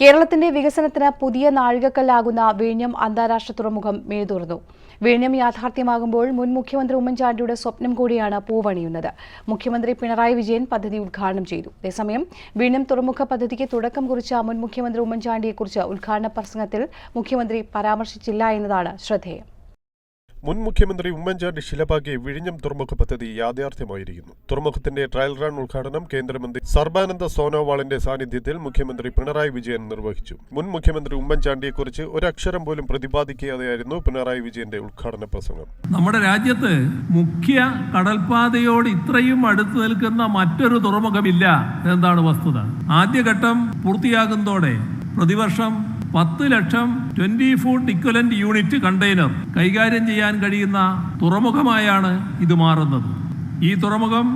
കേരളത്തിന്റെ വികസനത്തിന് പുതിയ നാഴികക്കല്ലാകുന്ന വിഴിഞ്ഞം അന്താരാഷ്ട്ര തുറമുഖം മേതുറന്നു വിഴിഞ്ഞം യാഥാർത്ഥ്യമാകുമ്പോൾ മുൻ മുഖ്യമന്ത്രി ഉമ്മൻചാണ്ടിയുടെ സ്വപ്നം കൂടിയാണ് പൂവണിയുന്നത്. മുഖ്യമന്ത്രി പിണറായി വിജയൻ പദ്ധതി ഉദ്ഘാടനം ചെയ്തു. അതേസമയം വിഴിഞ്ഞം തുറമുഖ പദ്ധതിക്ക് തുടക്കം കുറിച്ച മുൻ മുഖ്യമന്ത്രി ഉമ്മൻചാണ്ടിയെക്കുറിച്ച് ഉദ്ഘാടന പ്രസംഗത്തിൽ മുഖ്യമന്ത്രി പരാമർശിച്ചില്ല എന്നതാണ് ശ്രദ്ധേയം. മുൻ മുഖ്യമന്ത്രി ഉമ്മൻചാണ്ടി ശിലപാകി വിഴിഞ്ഞം തുറമുഖ പദ്ധതി യാഥാർത്ഥ്യമായിരിക്കുന്നു. തുറമുഖത്തിന്റെ ട്രയൽ റൺ ഉദ്ഘാടനം കേന്ദ്രമന്ത്രി സർബാനന്ദ സോനോവാളിന്റെ സാന്നിധ്യത്തിൽ മുഖ്യമന്ത്രി പിണറായി വിജയൻ നിർവഹിച്ചു. മുൻ മുഖ്യമന്ത്രി ഉമ്മൻചാണ്ടിയെക്കുറിച്ച് ഒരക്ഷരം പോലും പ്രതിപാദിക്കാതെയായിരുന്നു പിണറായി വിജയന്റെ ഉദ്ഘാടന പ്രസംഗം. നമ്മുടെ രാജ്യത്ത് മുഖ്യ കടൽപാതയോട് ഇത്രയും അടുത്തു നിൽക്കുന്ന മറ്റൊരു തുറമുഖമില്ല. എന്താണ് വസ്തുത? ആദ്യഘട്ടം പൂർത്തിയാകുന്നതോടെ പ്രതിവർഷം പത്ത് ലക്ഷം twenty four equivalent unit container കൈകാര്യം ചെയ്യാൻ കഴിയുന്ന തുറമുഖമായാണ് ഇത് മാറുന്നത്. ഈ തുറമുഖം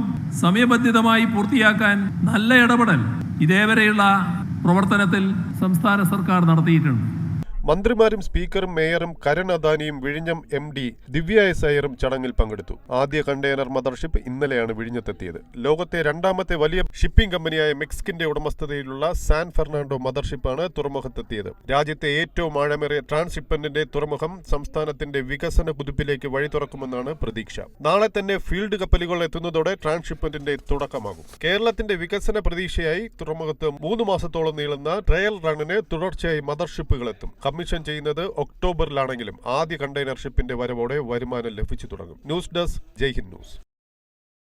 സമയബന്ധിതമായി പൂർത്തിയാക്കാൻ നല്ല ഇടപെടൽ ഇതേവരെയുള്ള പ്രവർത്തനത്തിൽ സംസ്ഥാന സർക്കാർ നടത്തിയിട്ടുണ്ട്. മന്ത്രിമാരും സ്പീക്കറും മേയറും കരൺ അദാനിയും വിഴിഞ്ഞം എം ഡി ദിവ്യ എസ് അയ്യറും ചടങ്ങിൽ പങ്കെടുത്തു. ആദ്യ കണ്ടെയ്നർ മദർഷിപ്പ് ഇന്നലെയാണ് വിഴിഞ്ഞത്തെത്തിയത്. ലോകത്തെ രണ്ടാമത്തെ വലിയ ഷിപ്പിംഗ് കമ്പനിയായ മെക്സിക്കിന്റെ ഉടമസ്ഥതയിലുള്ള സാൻ ഫെർണാണ്ടോ മദർഷിപ്പാണ് തുറമുഖത്തെത്തിയത്. രാജ്യത്തെ ഏറ്റവും ആഴമേറിയ ട്രാൻസ്ഷിപ്പന്റിന്റെ തുറമുഖം സംസ്ഥാനത്തിന്റെ വികസന കുതിപ്പിലേക്ക് വഴി തുറക്കുമെന്നാണ് പ്രതീക്ഷ. നാളെ തന്നെ ഫീൽഡ് കപ്പലുകൾ എത്തുന്നതോടെ ട്രാൻസ്ഷിപ്പന്റിന്റെ തുടക്കമാകും. കേരളത്തിന്റെ വികസന പ്രതീക്ഷയായി തുറമുഖത്ത് മൂന്ന് മാസത്തോളം നീളുന്ന ട്രയൽ റണ്ണിന് തുടർച്ചയായി മദർഷിപ്പുകൾ എത്തും കമ്മീഷൻ ചെയ്യുന്നത് ഒക്ടോബറിലാണെങ്കിലും ആദ്യ കണ്ടെയ്നർ ഷിപ്പിന്റെ വരവോടെ വരുമാനം ലഭിച്ചു തുടങ്ങും. News desk Jaihind news.